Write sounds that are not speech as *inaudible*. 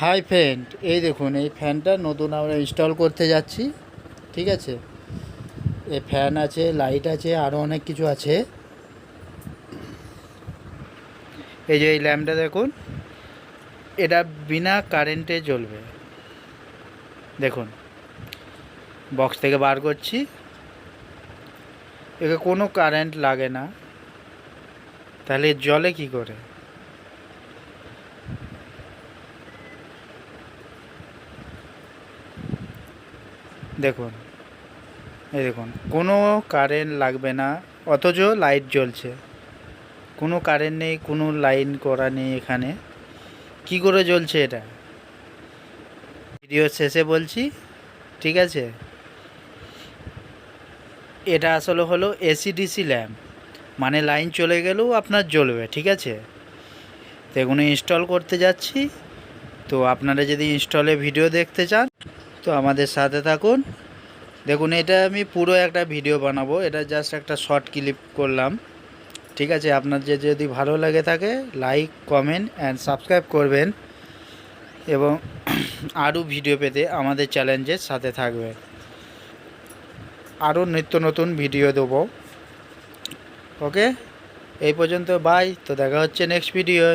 Hi friend, এই দেখুন, এই ফ্যানটা নতুন আমরা ইনস্টল করতে যাচ্ছি, ঠিক আছে? এ ফ্যান আছে লাইট আছে আরও অনেক কিছু আছে। এই যে এই ল্যাম্পটা দেখুন, এটা বিনা কারেন্টে জ্বলবে। দেখুন বক্স থেকে বার করছি। একে কোনো কারেন্ট লাগে না। তাহলে জলে কি করে? দেখুন। এই দেখুন, কোনো কারেন্ট লাগবে না, অথচ লাইট জ্বলছে। কোনো কারেন্ট নেই, কোনো লাইন করা নেই এখানে। কি করে জ্বলছে এটা? ভিডিও শেষে বলছি, ঠিক আছে? এটা আসলে হলো এসিডিসি ল্যাম্প মানে লাইন চলে গেলেও আপনার জ্বলবে, ঠিক আছে? তো এগুলো ইনস্টল করতে যাচ্ছি। তো আপনারা যদি ইনস্টলে ভিডিও দেখতে চান তো আমাদের সাথে থাকুন। দেখুন, এটা আমি পুরো একটা ভিডিও বানাবো। এটা জাস্ট একটা শর্ট ক্লিপ করলাম। ঠিক আছে? আপনার যে যদি ভালো লাগে থাকে লাইক কমেন্ট অ্যান্ড সাবস্ক্রাইব করবেন। এবং *clears throat* আরও ভিডিও পেতে আমাদের চ্যালেঞ্জের সাথে থাকবে আরও নিত্য নতুন ভিডিও দেবো। ওকে এই পর্যন্ত বাই তো দেখা হচ্ছে নেক্সট ভিডিওয়